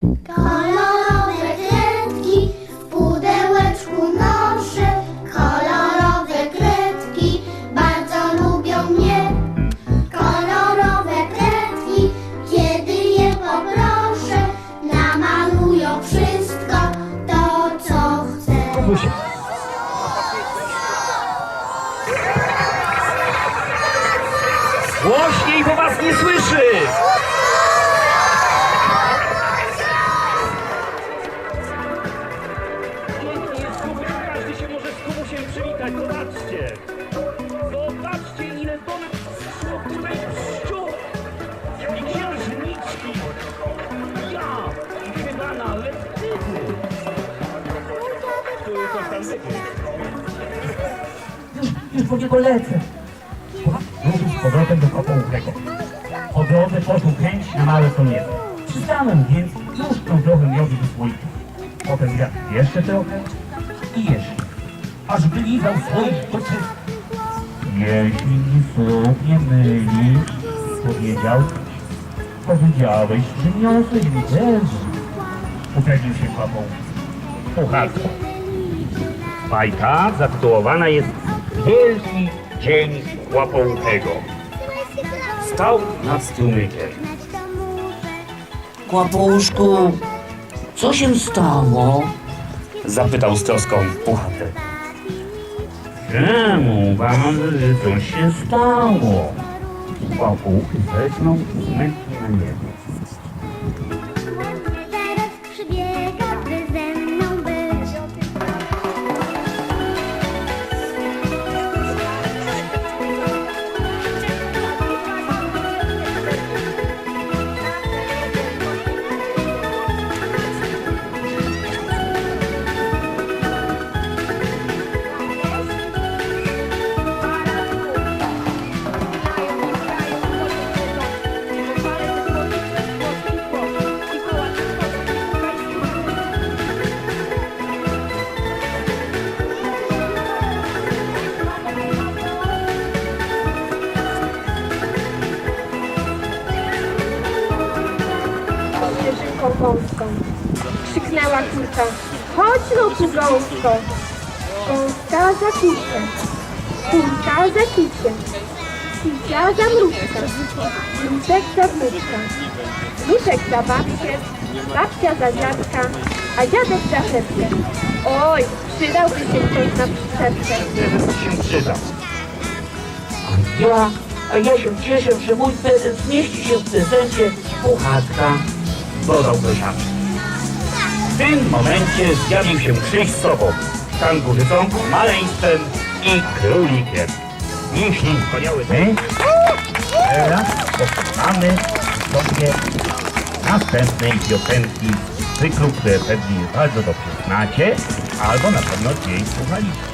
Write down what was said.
Kolorowe kredki w pudełeczku noszę. Kolorowe kredki bardzo lubią mnie. Kolorowe kredki, kiedy je poproszę, namalują wszystko to, co chcę. Głośniej, bo was nie słyszy! Już, już po niego lecę. Wrócił z powrotem do kopołównego. Po drodze poczuł chęć na małe koniery. Przystanął więc już tą drogę miodu do. Potem zjadł jeszcze trochę i jeszcze. Aż wylizał słoik do wszystko. Jeśli mi słów nie myli, powiedział, powiedziałeś, że niosłeś mi też. Upewnił się papą. Pucharsko. Bajka zatytułowana jest Wielki Dzień Łapołutego. Stał nad strumykiem. Kłapuszku, co się stało? Zapytał z troską puchaty. Czemu wam coś się stało? Łapułki zerknął smętnie na niego. Śnieżynką gąską. Krzyknęła kurka. Chodź no tu gąsko. Gąska za kusem. Kurka za kisiem. Kisia za mrówka. Mrówek za wnuczka. Wnuczek za babcię. Babcia za dziadka. A dziadek za szepkę. Oj, przydałby się ktoś na. A ja, a ja się cieszę, że mój prezent zmieści się w prezencie puchatka. Dodał prosiaczek. W tym momencie zjawił się krzyż z sobą. Stan górzycą, maleństwem i królikiem. Mięśnie wspaniały my. Teraz posłuchamy sobie następnej piosenki z cyklu, które pewnie bardzo dobrze znacie, albo na pewno jej słuchaliście.